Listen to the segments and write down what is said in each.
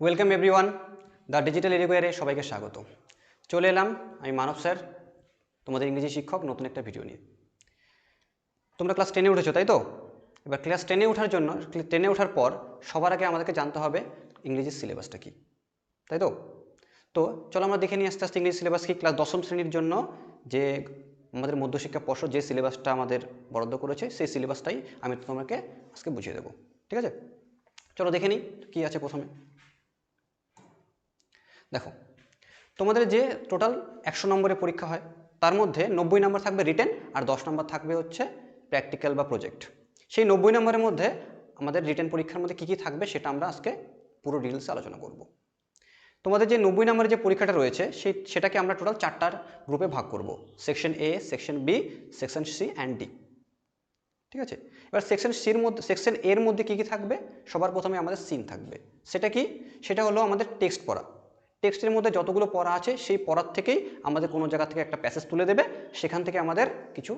Welcome everyone the digital এরিয়ারে সবাইকে স্বাগত। চলে এলাম আমি মানব স্যার, তোমাদের ইংরেজি শিক্ষক, নতুন একটা ভিডিও নিয়ে। তোমরা ক্লাস টেনে উঠেছো, তাই তো? এবার ক্লাস টেনে ওঠার জন্য টেনে ওঠার পর সবার আগে আমাদেরকে জানতে হবে ইংরেজির সিলেবাসটা কি, তাই তো? তো চলো আমরা দেখে নিই আস্তে আস্তে ইংরেজি সিলেবাস কি। ক্লাস দশম শ্রেণির জন্য যে আমাদের মধ্যশিক্ষা পর্ষদ যে সিলেবাসটা আমাদের বরাদ্দ করেছে, সেই সিলেবাসটাই আমি তোমাকে আজকে বুঝিয়ে দেবো, ঠিক আছে? চলো দেখে নিই কী আছে প্রথমে। দেখো, তোমাদের যে টোটাল একশো নম্বরের পরীক্ষা হয়, তার মধ্যে নব্বই নম্বর থাকবে রিটেন আর দশ নম্বর থাকবে হচ্ছে প্র্যাকটিক্যাল বা প্রজেক্ট সেই নব্বই নম্বরের মধ্যে আমাদের রিটেন পরীক্ষার মধ্যে কী কী থাকবে সেটা আমরা আজকে পুরো ডিটেলসে আলোচনা করব। তোমাদের যে নব্বই নম্বরের যে পরীক্ষাটা রয়েছে, সেই সেটাকে আমরা টোটাল চারটার গ্রুপে ভাগ করব। Section A section B section C and D ঠিক আছে? এবার সেকশন সির মধ্যে সেকশন এর মধ্যে কী কী থাকবে? সবার প্রথমে আমাদের সিন থাকবে। সেটা কি? সেটা হলো আমাদের টেক্সট পড়া। টেক্সটের মধ্যে যতগুলো পড়া আছে, সেই পড়ার থেকেই আমাদের কোনো জায়গা থেকে একটা প্যাসেজ তুলে দেবে। সেখান থেকে আমাদের কিছু,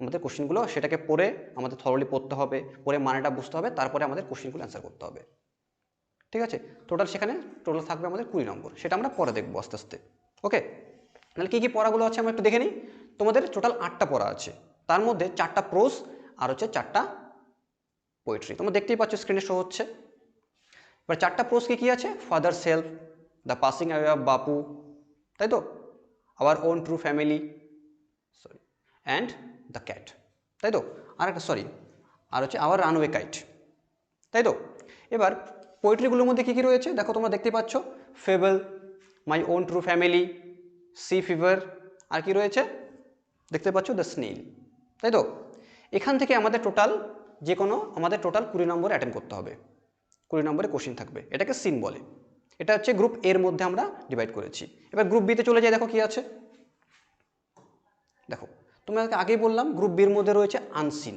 আমাদের কোশ্চেনগুলো সেটাকে পড়ে আমাদের থরলি পড়তে হবে, পড়ে মানেটা বুঝতে হবে, তারপরে আমাদের কোশ্চেনগুলো অ্যান্সার করতে হবে। ঠিক আছে? টোটাল সেখানে টোটাল থাকবে আমাদের কুড়ি নম্বর। সেটা আমরা পরে দেখব আস্তে আস্তে। ওকে তাহলে কী কী পড়াগুলো আছে আমরা একটু দেখে নিই। তোমাদের টোটাল আটটা পড়া আছে। তার মধ্যে চারটা প্রোজ আর হচ্ছে চারটা পোয়েট্রি তোমরা দেখতেই পাচ্ছ স্ক্রিনে শো হচ্ছে। এবার চারটা প্রোজ কী কী আছে? Father self the passing away of Bapu তাই তো our own true family sorry and the cat তাই তো আর একটা সরি আর হচ্ছে আওয়ার রানওয়ে কাইট তাই তো এবার পোয়েট্রিগুলোর মধ্যে কী কী রয়েছে? দেখো তোমরা দেখতে পাচ্ছ fable my own true family sea fever আর কি রয়েছে? দেখতে পাচ্ছ দ্য স্নেল তাই তো এখান থেকে আমাদের টোটাল যে কোনো, আমাদের টোটাল কুড়ি নম্বরে অ্যাটেন্ড করতে হবে। কুড়ি নম্বরে কোশ্চিন থাকবে। এটাকে সিন বলে। এটা হচ্ছে গ্রুপ এর মধ্যে আমরা ডিভাইড করেছি। এবার গ্রুপ বিতে চলে যাই, দেখো কি আছে? দেখো, তোমাদেরকে আগেই বললাম গ্রুপ বির মধ্যে রয়েছে আনসিন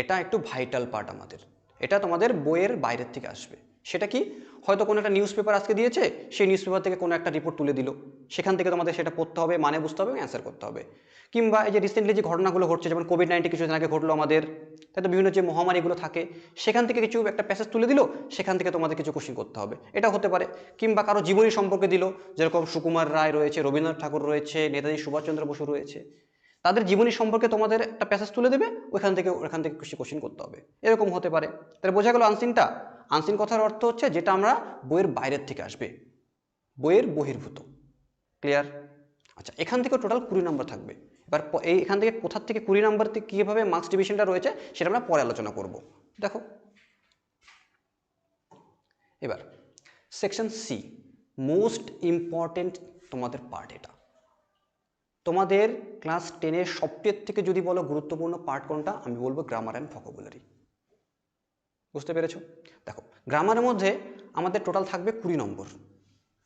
এটা একটু ভাইটাল পার্ট আমাদের। এটা তোমাদের বইয়ের বাইরের থেকে আসবে। সেটা কি? হয়তো কোনো একটা নিউজ পেপার আজকে দিয়েছে, সেই নিউজ পেপার থেকে কোনো একটা রিপোর্ট তুলে দিল। সেখান থেকে তোমাদের সেটা পড়তে হবে মানে বুঝতে হবে অ্যান্সার করতে হবে। কিংবা এই যে রিসেন্টলি যে ঘটনাগুলো ঘটছে, যেমন কোভিড নাইন্টিন কিছুদিন আগে ঘটলো আমাদের তাই তো বিভিন্ন যে মহামারীগুলো থাকে, সেখান থেকে কিছু একটা প্যাসেজ তুলে দিল, সেখান থেকে তোমাদের কিছু কোশ্চিন করতে হবে। এটা হতে পারে। কিংবা কারও জীবনী সম্পর্কে দিল, যেরকম সুকুমার রায় রয়েছে, রবীন্দ্রনাথ ঠাকুর রয়েছে, নেতাজি সুভাষচন্দ্র বসু রয়েছে। তাদের জীবনী সম্পর্কে তোমাদের একটা প্যাসেজ তুলে দেবে ওইখান থেকে, ওখান থেকে কিছু কোশ্চিন করতে হবে। এরকম হতে পারে। তাহলে বোঝা গেল আনসিনটা আনসিন কথার অর্থ হচ্ছে যেটা আমরা বইয়ের বাইরের থেকে আসবে। বইয়ের বহির্ভূত। ক্লিয়ার আচ্ছা এখান থেকে টোটাল কুড়ি নম্বর থাকবে। এবার এই এখান থেকে কোথার থেকে কুড়ি নম্বর কীভাবে মার্কস ডিভিশনটা রয়েছে সেটা আমরা পরে আলোচনা করব। দেখো। এবার সেকশন সি মোস্ট ইম্পর্টেন্ট তোমাদের পার্ট এটা। তোমাদের ক্লাস টেনের সবচেয়ে থেকে যদি বলো গুরুত্বপূর্ণ পার্ট কোনটা, আমি বলব গ্রামার অ্যান্ড ভোকাবুলারি বুঝতে পেরেছ? দেখো গ্রামারের মধ্যে আমাদের টোটাল থাকবে কুড়ি নম্বর।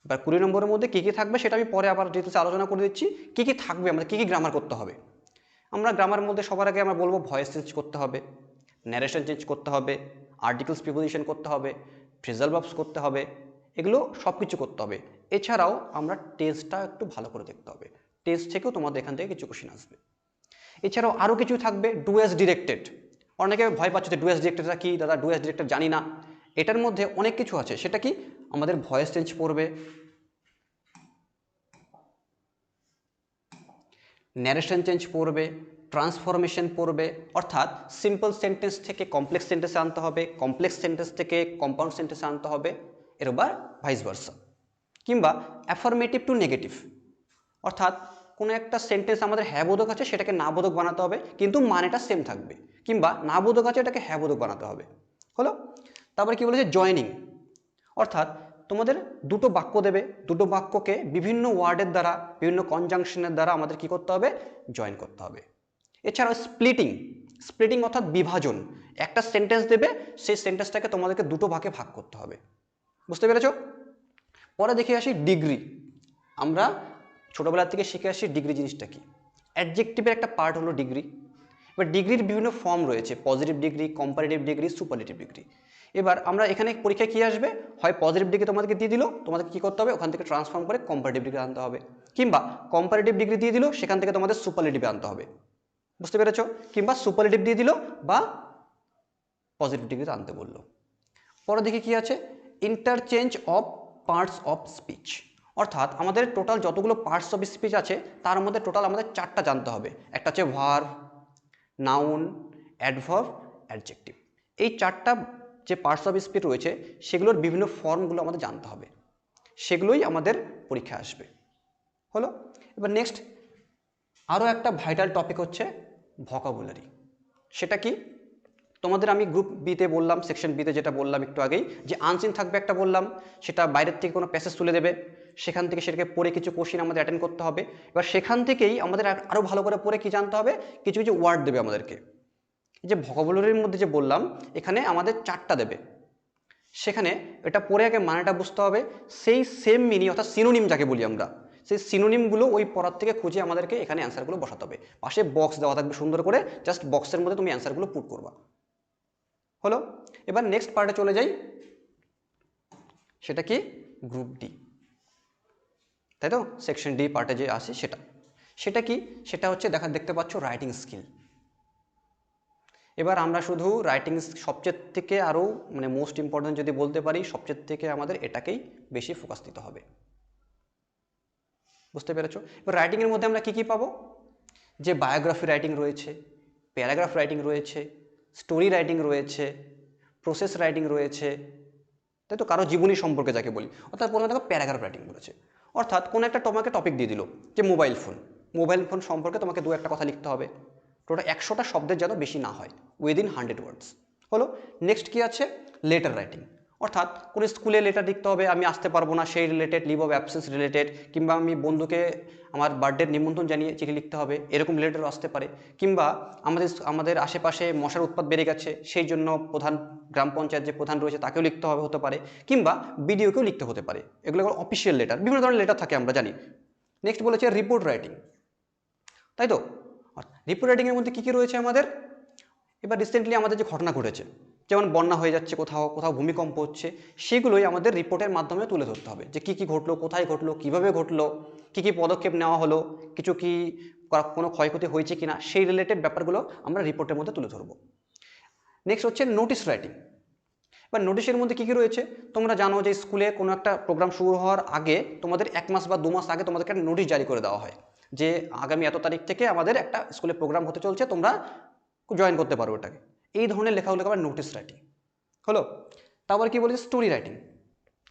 এবার কুড়ি নম্বরের মধ্যে কী কী থাকবে সেটা আমি পরে আবার ডিটেলসে আলোচনা করে দিচ্ছি, কী কী থাকবে আমাদের, কী কী গ্রামার করতে হবে? আমরা গ্রামারের মধ্যে সবার আগে আমরা বলব ভয়েস চেঞ্জ করতে হবে ন্যারেশন চেঞ্জ করতে হবে আর্টিকেলস প্রিপোজিশন করতে হবে ফ্রেজাল ভার্বস করতে হবে, এগুলো সব কিছু করতে হবে। এছাড়াও আমরা টেস্টটা একটু ভালো করে দেখতে হবে। টেস্ট থেকেও তোমাদের এখান থেকে কিছু কোশ্চিন আসবে। এছাড়াও আরও কিছু থাকবে ডুয়েস ডিরেক্টেড অনেকে ভয় পাচ্ছে যে ডুয়েস ডিরেক্টেডটা কি? দাদা ডুয়েস ডিরেক্টেড জানি না। এটার মধ্যে অনেক কিছু আছে। সেটা কি? আমাদের ভয়েস চেঞ্জ পড়বে। ন্যারেশন চেঞ্জ পড়বে। ট্রান্সফরমেশন পড়বে। অর্থাৎ সিম্পল সেন্টেন্স থেকে কমপ্লেক্স সেন্টেন্সে আনতে হবে। কমপ্লেক্স সেন্টেন্স থেকে কম্পাউন্ড সেন্টেন্সে আনতে হবে। এরবার ভাইস ভার্সা কিংবা অ্যাফার্মেটিভ টু নেগেটিভ অর্থাৎ কোনো একটা সেন্টেন্স আমাদের হ্যাঁ বোধক আছে, সেটাকে না বোধক বানাতে হবে, কিন্তু মানেটা সেম থাকবে। কিংবা না বোধক আছে, এটাকে হ্যাঁ বোধক বানাতে হবে। হলো? তারপরে কি বলেছে? জয়নিং অর্থাৎ তোমাদের দুটো বাক্য দেবে। দুটো বাক্যকে বিভিন্ন ওয়ার্ডের দ্বারা, বিভিন্ন কনজাংশনের দ্বারা আমাদের কি করতে হবে? জয়েন করতে হবে। এছাড়াও স্প্লিটিং স্প্লিটিং অর্থাৎ বিভাজন। একটা সেন্টেন্স দেবে, সেই সেন্টেন্সটাকে তোমাদেরকে দুটো ভাগে ভাগ করতে হবে। বুঝতে পেরেছ? পরে দেখে আসি ডিগ্রি আমরা ছোটোবেলার থেকে শিখে আসি ডিগ্রি জিনিসটা কি। অ্যাডজেক্টিভের একটা পার্ট হলো ডিগ্রি এবার ডিগ্রির বিভিন্ন ফর্ম রয়েছে positive degree comparative degree superlative degree এবার আমরা এখানে পরীক্ষায় কী আসবে? হয় পজিটিভ ডিগ্রি তোমাদেরকে দিয়ে দিল, তোমাদেরকে কী করতে হবে? ওখান থেকে ট্রান্সফর্ম করে কম্পারেটিভ ডিগ্রি আনতে হবে। কিংবা কম্পারেটিভ ডিগ্রি দিয়ে দিল, সেখান থেকে তোমাদের সুপারলেটিভ আনতে হবে। বুঝতে পেরেছ? কিংবা সুপারলেটিভ দিয়ে দিল বা পজিটিভ ডিগ্রিতে আনতে বলল। পরে দেখি কী আছে? Interchange of parts of speech অর্থাৎ আমাদের টোটাল যতগুলো পার্টস অফ স্পিচ আছে, তার মধ্যে টোটাল আমাদের চারটা জানতে হবে। একটা হচ্ছে ভার নাউন অ্যাডভার্ব অ্যাডজেক্টিভ এই চারটা যে পার্টস অফ স্পিচ রয়েছে, সেগুলোর বিভিন্ন ফর্মগুলো আমাদের জানতে হবে। সেগুলোই আমাদের পরীক্ষায় আসবে। হলো? এবার নেক্সট আরও একটা ভাইটাল টপিক হচ্ছে ভকাবুলারি সেটা কি? তোমাদের আমি গ্রুপ বিতে বললাম সেকশন বিতে যেটা বললাম একটু আগেই, যে আনসিন থাকবে একটা বললাম, সেটা বাইরের থেকে কোনো প্যাসেজ তুলে দেবে, সেখান থেকে সেটাকে পড়ে কিছু কোশ্চিন আমাদের অ্যাটেন্ড করতে হবে, এবার সেখান থেকেই আমাদের আরও ভালো করে পড়ে কি জানতে হবে, কিছু কিছু ওয়ার্ড দেবে আমাদেরকে। যে ভকাবুলারির মধ্যে যে বললাম, এখানে আমাদের চারটা দেবে। সেখানে এটা পড়ে আগে মানেটা বুঝতে হবে, সেই সেম মিনি অর্থাৎ সিনোনিম যাকে বলি আমরা, সেই সিনোনিমগুলো ওই পড়ার থেকে খুঁজে আমাদেরকে এখানে অ্যান্সারগুলো বসাতে হবে। পাশে বক্স দেওয়া থাকবে সুন্দর করে জাস্ট বক্সের মধ্যে তুমি অ্যান্সারগুলো পুট করবা। হলো। এবার নেক্সট পার্টে চলে যাই। সেটা কি? গ্রুপ ডি তাই তো? সেকশন ডি পার্টে যে আসে সেটা। সেটা কি? সেটা হচ্ছে, দেখা, দেখতে পাচ্ছ রাইটিং স্কিল এবার আমরা শুধু রাইটিং সবচেয়ে থেকে আরও মানে মোস্ট ইম্পর্টেন্ট যদি বলতে পারি, সবচেয়ে থেকে আমাদের এটাকেই বেশি ফোকাস দিতে হবে। বুঝতে পেরেছ? এবার রাইটিংয়ের মধ্যে আমরা কী কী পাবো? যে বায়োগ্রাফি রাইটিং রয়েছে প্যারাগ্রাফ রাইটিং রয়েছে স্টোরি রাইটিং রয়েছে প্রসেস রাইটিং রয়েছে, তাই তো কারও জীবনী সম্পর্কে যাকে বলি। অর্থাৎ প্রথমে দেখো প্যারাগ্রাফ রাইটিং বলেছে অর্থাৎ কোনো একটা তোমাকে টপিক দিয়ে দিল, যে মোবাইল ফোন মোবাইল ফোন সম্পর্কে তোমাকে দু একটা কথা লিখতে হবে। টোটাল একশোটা শব্দের যেন বেশি না হয় উইদিন হান্ড্রেড ওয়ার্ডস হলো নেক্সট কি আছে? লেটার রাইটিং অর্থাৎ কোনো স্কুলে লেটার লিখতে হবে, আমি আসতে পারব না, সেই related leave of absence related কিংবা আমি বন্ধুকে আমার বার্থডের নিমন্ত্রণ জানিয়ে চিঠি লিখতে হবে, এরকম রিলেটেডও আসতে পারে। কিংবা আমাদের আমাদের আশেপাশে মশার উৎপাদ বেড়ে গেছে, সেই জন্য প্রধান গ্রাম পঞ্চায়েত যে প্রধান রয়েছে তাকেও লিখতে হবে, হতে পারে। কিংবা বিডিওকেও লিখতে হতে পারে। এগুলো অফিসিয়াল লেটার বিভিন্ন ধরনের লেটার থাকে আমরা জানি। নেক্সট বলেছে রিপোর্ট রাইটিং তাই তো? রিপোর্ট রাইটিংয়ের মধ্যে কী কী রয়েছে আমাদের? এবার রিসেন্টলি আমাদের যে ঘটনা ঘটেছে, যেমন বন্যা হয়ে যাচ্ছে কোথাও কোথাও ভূমিকম্প হচ্ছে, সেগুলোই আমাদের রিপোর্টের মাধ্যমে তুলে ধরতে হবে যে কী কী ঘটলো, কোথায় ঘটলো, কীভাবে ঘটলো, কী কী পদক্ষেপ নেওয়া হলো, কিছু কি কোনো ক্ষয়ক্ষতি হয়েছে কি না সেই রিলেটেড ব্যাপারগুলো আমরা রিপোর্টের মধ্যে তুলে ধরবো। নেক্সট হচ্ছে নোটিশ রাইটিং এবার নোটিশের মধ্যে কী কী রয়েছে? তোমরা জানো যে স্কুলে কোনো একটা প্রোগ্রাম শুরু হওয়ার আগে তোমাদের এক মাস বা দু মাস আগে তোমাদেরকে একটা নোটিশ জারি করে দেওয়া হয় যে আগামী এত তারিখ থেকে আমাদের একটা স্কুলে প্রোগ্রাম হতে চলছে, তোমরা জয়েন করতে পারো ওটাকে। এই ধরনের লেখাগুলোকে আবার নোটিস রাইটিং হলো? তারপর কি বলেছে? স্টোরি রাইটিং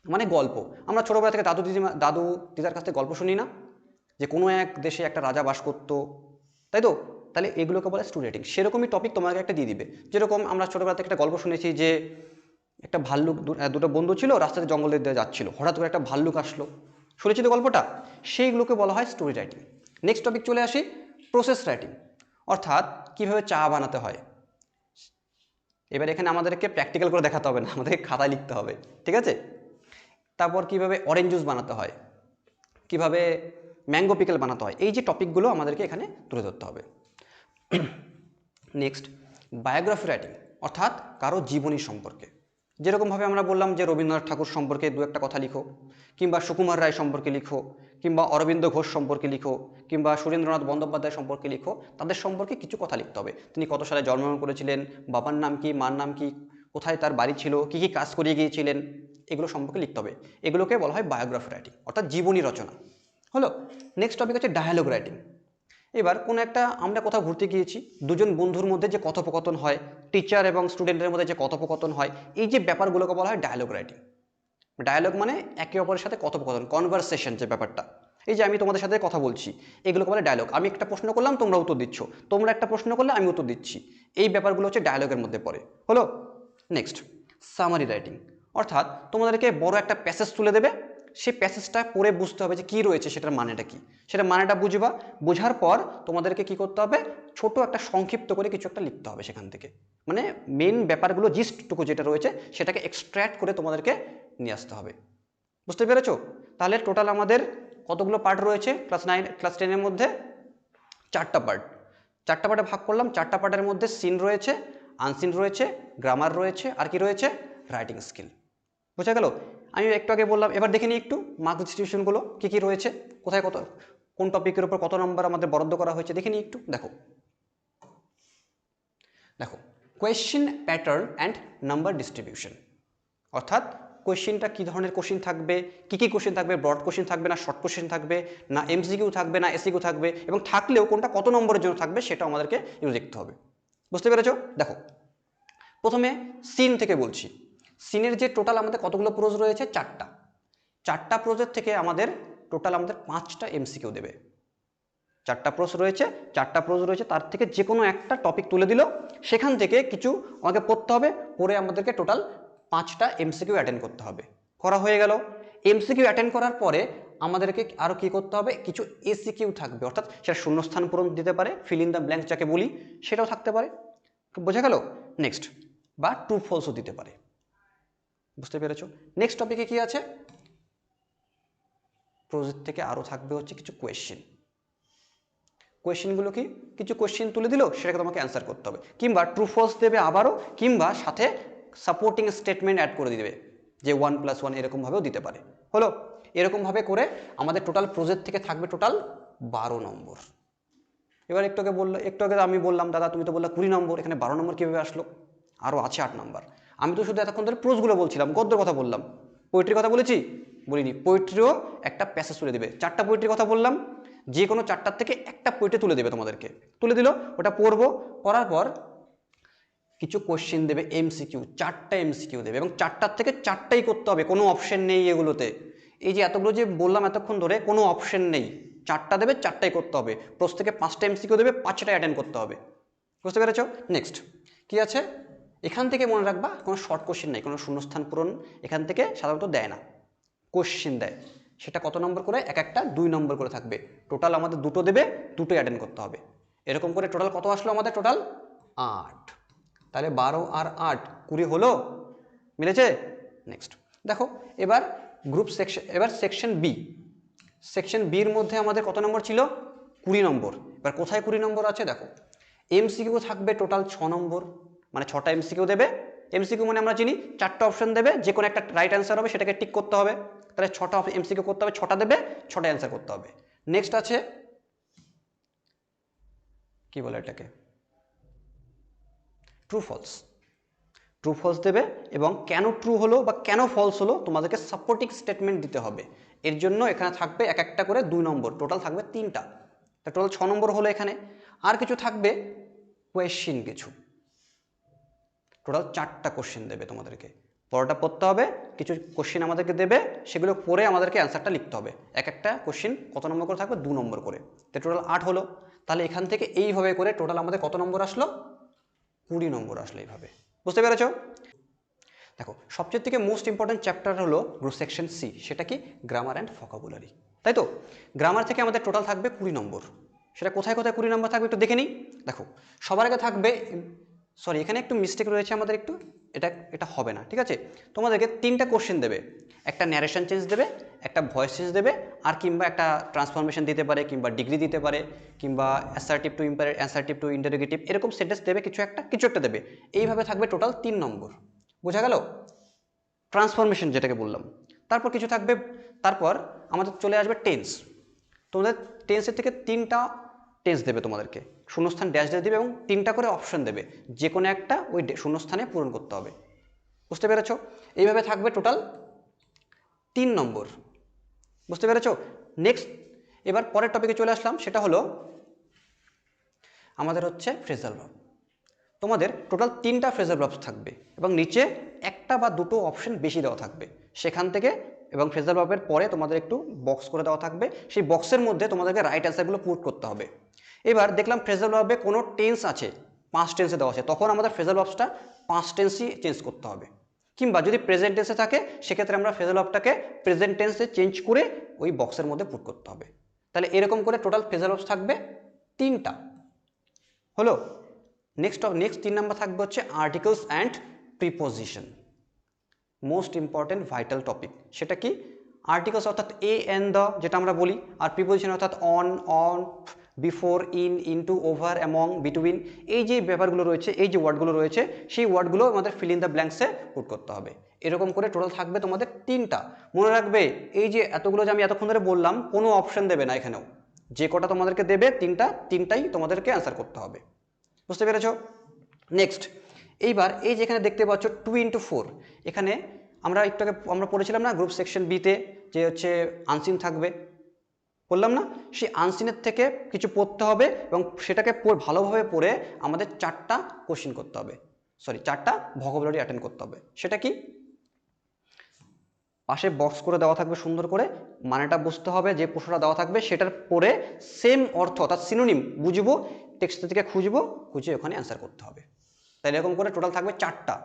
মানে গল্প। আমরা ছোটোবেলা থেকে দাদু দিদিমা দাদু দিদার কাছ থেকে গল্প শুনি না? যে কোনো এক দেশে একটা রাজা বাস করতো। তাই তো? তাহলে এগুলোকে বলে স্টোরি রাইটিং সেরকমই টপিক তোমাকে একটা দিয়ে দিবে। যেরকম আমরা ছোটোবেলা থেকে একটা গল্প শুনেছি যে একটা ভাল্লুক দুটো বন্ধু ছিল, রাস্তাতে জঙ্গলের দিয়ে যাচ্ছিল। হঠাৎ করে একটা ভাল্লুক আসলো। শুনেছি তো গল্পটা? সেইগুলোকে বলা হয় স্টোরি রাইটিং নেক্সট টপিক চলে আসি প্রসেস রাইটিং অর্থাৎ কীভাবে চা বানাতে হয়। এবার এখানে আমাদেরকে প্র্যাকটিক্যাল করে দেখাতে হবে না, আমাদেরকে খাতায় লিখতে হবে, ঠিক আছে? তারপর কীভাবে অরেঞ্জ জুস বানাতে হয়, কীভাবে ম্যাঙ্গো পিকেল বানাতে হয়, এই যে টপিকগুলো আমাদেরকে এখানে তুলে ধরতে হবে। নেক্সট বায়োগ্রাফি রাইটিং অর্থাৎ কারও জীবনী সম্পর্কে। যেরকমভাবে আমরা বললাম যে রবীন্দ্রনাথ ঠাকুর সম্পর্কে দু একটা কথা লিখো, কিংবা সুকুমার রায় সম্পর্কে লিখো, কিংবা অরবিন্দ ঘোষ সম্পর্কে লিখো, কিংবা সুরেন্দ্রনাথ বন্দ্যোপাধ্যায় সম্পর্কে লিখো, তাদের সম্পর্কে কিছু কথা লিখতে হবে। তিনি কত সালে জন্মগ্রহণ করেছিলেন, বাবার নাম কি, মার নাম কি, কোথায় তার বাড়ি ছিল, কী কী কাজ করিয়ে গিয়েছিলেন, এগুলো সম্পর্কে লিখতে হবে। এগুলোকে বলা হয় বায়োগ্রাফি রাইটিং অর্থাৎ জীবনী রচনা। হলো নেক্সট টপিক হচ্ছে ডায়ালগ রাইটিং এবার কোনো একটা আমরা কোথাও ঘুরতে গিয়েছি, দুজন বন্ধুর মধ্যে যে কথোপকথন হয় টিচার এবং স্টুডেন্টের মধ্যে যে কথোপকথন হয়, এই যে ব্যাপারগুলোকে বলা হয় ডায়ালগ রাইটিং ডায়ালগ মানে একে অপরের সাথে কথোপকথন কনভারসেশন যে ব্যাপারটা। এই যে আমি তোমাদের সাথে কথা বলছি, এগুলোকে বলে ডায়লগ আমি একটা প্রশ্ন করলাম, তোমরা উত্তর দিচ্ছ। তোমরা একটা প্রশ্ন করলে, আমি উত্তর দিচ্ছি। এই ব্যাপারগুলো হচ্ছে ডায়লগের মধ্যে পড়ে। হলো? নেক্সট সামারি রাইটিং অর্থাৎ তোমাদেরকে বড় একটা প্যাসেজ তুলে দেবে সেই প্যাসেজটা পড়ে বুঝতে হবে যে কী রয়েছে, সেটার মানেটা কি। সেটা মানেটা বুঝবা, বোঝার পর তোমাদেরকে কি করতে হবে, ছোট একটা সংক্ষিপ্ত করে কিছু একটা লিখতে হবে সেখান থেকে। মানে মেন ব্যাপারগুলো জিস্টটুকু যেটা রয়েছে, সেটাকে এক্সট্র্যাক্ট করে তোমাদেরকে নিয়ে আসতে হবে। বুঝতে পেরেছ? তাহলে টোটাল আমাদের কতগুলো পার্ট রয়েছে? ক্লাস নাইন ক্লাস টেনের মধ্যে চারটা পার্ট চারটা পার্টে ভাগ করলাম, চারটা পার্টের মধ্যে সিন রয়েছে আনসিন রয়েছে গ্রামার রয়েছে, আর কি রয়েছে? রাইটিং স্কিল বোঝা গেল? আমি একটু আগে বললাম, এবার দেখে নিই একটু মার্ক ডিস্ট্রিবিউশনগুলো কী কী রয়েছে, কোথায় কত, কোন টপিকের উপর কত নম্বর আমাদের বরাদ্দ করা হয়েছে, দেখে নিই একটু, দেখো। দেখো question pattern and number distribution অর্থাৎ কোয়েশ্চেনটা কী ধরনের কোশ্চেন থাকবে, কী কী কোশ্চেন থাকবে ব্রড কোশ্চেন থাকবে না শর্ট কোশ্চেন থাকবে, না এমসিকিউ থাকবে, না এসিকিউ থাকবে, এবং থাকলেও কোনটা কত নম্বরের জন্য থাকবে সেটা আমাদেরকে দেখতে হবে। বুঝতে পেরেছ? দেখো, প্রথমে সিন থেকে বলছি। সিনের যে টোটাল আমাদের কতগুলো প্রোজ রয়েছে? চারটা। চারটা প্রোজের থেকে আমাদের টোটাল আমাদের পাঁচটা এমসিকিউ দেবে। চারটা প্রোজ রয়েছে, চারটা প্রোজ রয়েছে, তার থেকে যে কোনো একটা টপিক তুলে দিল। সেখান থেকে কিছু আমাকে পড়তে হবে, পড়ে আমাদেরকে টোটাল পাঁচটা এমসিকিউ অ্যাটেন্ড করতে হবে। করা হয়ে গেল। এমসিকিউ অ্যাটেন্ড করার পরে আমাদেরকে আরও কী করতে হবে? কিছু এসিকিউ থাকবে। অর্থাৎ সেটা শূন্যস্থান পূরণ দিতে পারে ফিল ইন দ্য ব্ল্যাঙ্ক যাকে বলি, সেটাও থাকতে পারে। বোঝা গেল? নেক্সট বা ট্রু ফলসও দিতে পারে। বুঝতে পেরেছ? নেক্সট টপিকে কি আছে? প্রজেক্ট থেকে আরও থাকবে হচ্ছে কিছু কোয়েশ্চেন কোয়েশ্চেনগুলো কি? কিছু কোয়েশ্চেন তুলে দিল, সেটাকে তোমাকে অ্যান্সার করতে হবে। কিংবা ট্রু ফলস দেবে আবারও, কিংবা সাথে সাপোর্টিং স্টেটমেন্ট অ্যাড করে দিবে, যে ওয়ান প্লাস ওয়ান এরকমভাবেও দিতে পারে। হলো, এরকমভাবে করে আমাদের টোটাল প্রজেক্ট থেকে থাকবে টোটাল বারো নম্বর। এবার একটু আগে বলল, একটু আগে আমি বললাম, দাদা, তুমি তো বললে কুড়ি নম্বর, এখানে বারো নম্বর কীভাবে আসলো? আরও আছে আট নম্বর। আমি তো শুধু এতক্ষণ ধরে প্রোজগুলো বলছিলাম, গদ্যের কথা বললাম। পোয়েট্রির কথা বলেছি? বলিনি। পোয়েট্রিও একটা প্যাসেজ তুলে দেবে। চারটা পোয়েট্রির কথা বললাম, যে কোনো চারটার থেকে একটা পোয়েট্রি তুলে দেবে তোমাদেরকে। তুলে দিল, ওটা পড়ব, পড়ার পর কিছু কোশ্চেন দেবে এমসিকিউ চারটা এমসিকিউ দেবে, এবং চারটার থেকে চারটাই করতে হবে, কোনো অপশন নেই এগুলোতে। এই যে এতগুলো যে বললাম এতক্ষণ ধরে, কোনো অপশন নেই। চারটা দেবে, চারটাই করতে হবে। প্রস থেকে পাঁচটা এমসিকিউ দেবে, পাঁচটা অ্যাটেন্ড করতে হবে। বুঝতে পেরেছ? নেক্সট কি আছে? এখান থেকে মনে রাখবা কোনো শর্ট কোশ্চেন নেই, কোনো শূন্যস্থান পূরণ এখান থেকে সাধারণত দেয় না। কোশ্চেন দেয়। সেটা কত নম্বর করে? এক একটা দুই নম্বর করে থাকবে। টোটাল আমাদের দুটো দেবে দুটোই অ্যাটেন্ড করতে হবে। এরকম করে টোটাল কত আসলো আমাদের টোটাল আট। তাহলে বারো আর আট কুড়ি হলো, মিলেছে? নেক্সট দেখো, এবার গ্রুপ সেকশন এবার সেকশন বি সেকশন বির মধ্যে আমাদের কত নম্বর ছিল? কুড়ি নম্বর। এবার কোথায় কুড়ি নম্বর আছে? দেখো। এমসিকিউ থাকবে টোটাল ছ নম্বর। মানে ছটা এমসিকিউ দেবে। এমসিকিউ মানে আমরা চিনি, চারটা অপশন দেবে যে কোনো একটা রাইট অ্যান্সার হবে, সেটাকে টিক করতে হবে। তাহলে ছটা এমসিকিউ করতে হবে, ছটা দেবে, ছটা অ্যান্সার করতে হবে। নেক্সট আছে, কি বলে এটাকে? ট্রু ফলস ট্রু ফলস দেবে এবং কেন ট্রু হলো বা কেন ফলস হলো তোমাদেরকে সাপোর্টিং স্টেটমেন্ট দিতে হবে। এর জন্য এখানে থাকবে এক একটা করে দুই নম্বর টোটাল থাকবে তিনটা। টোটাল ছ নম্বর হলো এখানে। আর কিছু থাকবে কোয়েশ্চিন কিছু। টোটাল চারটা কোশ্চেন দেবে তোমাদেরকে। পড়াটা পড়তে হবে, কিছু কোশ্চেন আমাদেরকে দেবে, সেগুলো পড়ে আমাদেরকে অ্যান্সারটা লিখতে হবে। এক একটা কোশ্চেন কত নম্বর করে থাকবে? দু নম্বর করে। তো টোটাল আট হলো। তাহলে এখান থেকে এইভাবে করে টোটাল আমাদের কত নম্বর আসলো? কুড়ি নম্বর আসলো এইভাবে। বুঝতে পেরেছ? দেখো, সবচেয়ে থেকে মোস্ট ইম্পর্ট্যান্ট চ্যাপ্টার হলো গ্রুপ সেকশন সি সেটা কি? গ্রামার অ্যান্ড ফকাবুলারি তাই তো? গ্রামার থেকে আমাদের টোটাল থাকবে কুড়ি নম্বর। সেটা কোথায় কোথায় কুড়ি নম্বর থাকবে একটু দেখে নিই। দেখো, সবার আগে থাকবে সরি এখানে একটু মিস্টেক রয়েছে আমাদের একটু। এটা এটা হবে না, ঠিক আছে? তোমাদেরকে তিনটা কোশ্চেন দেবে। একটা ন্যারেশন চেঞ্জ দেবে, একটা ভয়েস চেঞ্জ দেবে, আর কিংবা একটা ট্রান্সফরমেশন দিতে পারে, কিংবা ডিগ্রি দিতে পারে, কিংবা assertive to imperative assertive to interrogative এরকম সেন্টেন্স দেবে, কিছু একটা কিছু একটা দেবে। এইভাবে থাকবে টোটাল তিন নম্বর। বোঝা গেল? ট্রান্সফরমেশন যেটাকে বললাম। তারপর কিছু থাকবে, তারপর আমাদের চলে আসবে টেন্স তোমাদের টেন্সের থেকে তিনটা টেন্স দেবে তোমাদেরকে। শূন্যস্থান ড্যাশ ড্যাশ দেবে এবং তিনটা করে অপশন দেবে। যে কোনো একটা ওই শূন্যস্থানে পূরণ করতে হবে। বুঝতে পেরেছ? এইভাবে থাকবে টোটাল তিন নম্বর। বুঝতে পেরেছ? নেক্সট এবার পরের টপিকে চলে আসলাম। সেটা হলো আমাদের হচ্ছে ফ্রেজাল ভাব তোমাদের টোটাল তিনটা ফ্রেজাল ভাবস থাকবে এবং নিচে একটা বা দুটো অপশন বেশি দেওয়া থাকবে। সেখান থেকে এবং ফ্রেজাল ভাবের পরে তোমাদের একটু বক্স করে দেওয়া থাকবে। সেই বক্সের মধ্যে তোমাদেরকে রাইট অ্যান্সারগুলো পুট করতে হবে। এবার দেখলাম ফ্রেজাল ভাবে কোনো টেন্স আছে পাঁচ টেন্সে দেওয়া আছে, তখন আমাদের ফ্রেজাল ভাবসটা পাঁচ টেন্সই চেঞ্জ করতে হবে। কিংবা যদি প্রেজেন্ট টেন্সে থাকে, সেক্ষেত্রে আমরা ফ্রেজাল ভাবটাকে প্রেজেন্ট টেন্সে চেঞ্জ করে ওই বক্সের মধ্যে পুট করতে হবে। তাহলে এরকম করে টোটাল ফ্রেজাল ভাবস থাকবে তিনটা। হলো নেক্সট নেক্সট তিন নাম্বার থাকবে হচ্ছে articles and preposition most important vital topic সেটা কি? আর্টিকেলস অর্থাৎ এ এন দ্য যেটা আমরা বলি, আর প্রিপোজিশন অর্থাৎ on on before in into over among between এই যে ব্যাপারগুলো রয়েছে, এই যে ওয়ার্ডগুলো রয়েছে, সেই ওয়ার্ডগুলো আমাদের ফিল ইন দ্য ব্ল্যাঙ্কসে পুট করতে হবে। এরকম করে টোটাল থাকবে তোমাদের তিনটা। মনে রাখবে, এই যে এতগুলো যে আমি এতক্ষণ ধরে বললাম, কোনো অপশন দেবে না এখানেও। যে কটা তোমাদেরকে দেবে, তিনটা, তিনটাই তোমাদেরকে অ্যান্সার করতে হবে। বুঝতে পেরেছ? নেক্সট এইবার এই যেখানে দেখতে পাচ্ছ টু ইন্টু ফোর এখানে আমরা একটু আমরা পড়েছিলাম না গ্রুপ সেকশন বিতে যে হচ্ছে আনসিন থাকবে। বললাম না, সেই আনসিনের থেকে কিছু পড়তে হবে এবং সেটাকে ভালোভাবে পড়ে আমাদের চারটা কোশ্চিন করতে হবে। সরি চারটা ভোকাবুলারি অ্যাটেন্ড করতে হবে। সেটা কি? পাশে বক্স করে দেওয়া থাকবে সুন্দর করে, মানেটা বুঝতে হবে, যে প্রশ্নটা দেওয়া থাকবে সেটার পরে সেম অর্থ অর্থাৎ সিনোনিম বুঝব টেক্সট থেকে খুঁজবো, খুঁজে ওখানে অ্যান্সার করতে হবে। তাই এরকম করে টোটাল থাকবে চারটা।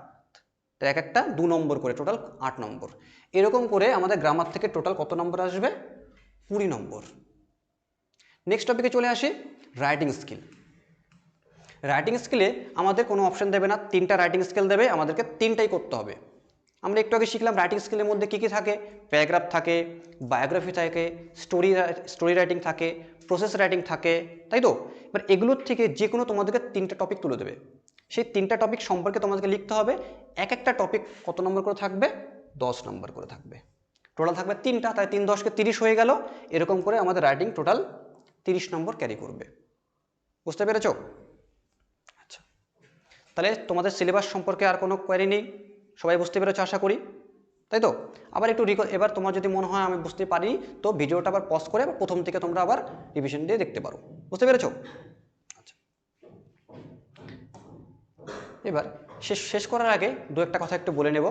তাই এক একটা দু নম্বর করে টোটাল আট নম্বর। এরকম করে আমাদের গ্রামার থেকে টোটাল কত নম্বর আসবে? কুড়ি নম্বর। নেক্সট টপিকে চলে আসি রাইটিং স্কিল রাইটিং স্কিলে আমাদের কোনো অপশন দেবে না, তিনটা রাইটিং স্কিল দেবে, আমাদেরকে তিনটাই করতে হবে। আমরা একটু আগে শিখলাম রাইটিং স্কিলের মধ্যে কী কী থাকে? প্যারাগ্রাফ থাকে বায়োগ্রাফি থাকে স্টোরি স্টোরি রাইটিং থাকে প্রসেস রাইটিং থাকে, তাই তো? এবার এগুলোর থেকে যে কোনো তোমাদেরকে তিনটা টপিক তুলে দেবে। সেই তিনটা টপিক সম্পর্কে তোমাদেরকে লিখতে হবে, এক একটা টপিক কত নম্বর করে থাকবে? দশ নম্বর করে থাকবে। টোটাল থাকবে তিনটা, তাই তিন দশকে তিরিশ হয়ে গেল। এরকম করে আমাদের রাইটিং টোটাল তিরিশ নম্বর ক্যারি করবে। বুঝতে পেরেছ? আচ্ছা। তাহলে তোমাদের সিলেবাস সম্পর্কে আর কোনো কোয়ারি নেই। সবাই বুঝতে পেরেছ আশা করি? তাই তো? আবার একটু রিক এবার তোমার যদি মনে হয় আমি বুঝতে পারি, তো ভিডিওটা আবার পজ করে প্রথম থেকে তোমরা আবার রিভিশন দিয়ে দেখতে পারো। বুঝতে পেরেছ? আচ্ছা। এবার শেষ শেষ করার আগে দু একটা কথা একটু বলে নেব।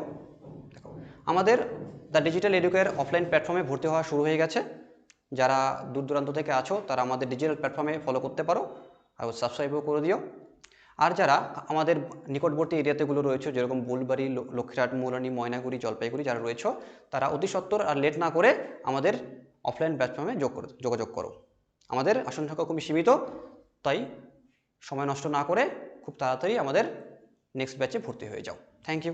আমাদের দ্য ডিজিটাল এডুকেয়ার অফলাইন প্ল্যাটফর্মে ভর্তি হওয়া শুরু হয়ে গেছে। যারা দূর দূরান্ত থেকে আছো, তারা আমাদের ডিজিটাল প্ল্যাটফর্মে ফলো করতে পারো। আর সাবস্ক্রাইবও করে দিও। আর যারা আমাদের নিকটবর্তী এরিয়াতেগুলো রয়েছে, যেরকম বুলবাড়ি লক্ষ্মীরাট মৌলানি ময়নাগুড়ি, জলপাইগুড়ি যারা রয়েছে, তারা অতি সত্বর আর লেট না করে আমাদের অফলাইন প্ল্যাটফর্মে যোগ করে যোগাযোগ করো। আমাদের আসন সংখ্যা খুবই সীমিত, তাই সময় নষ্ট না করে খুব তাড়াতাড়ি আমাদের নেক্সট ব্যাচে ভর্তি হয়ে যাও। Thank you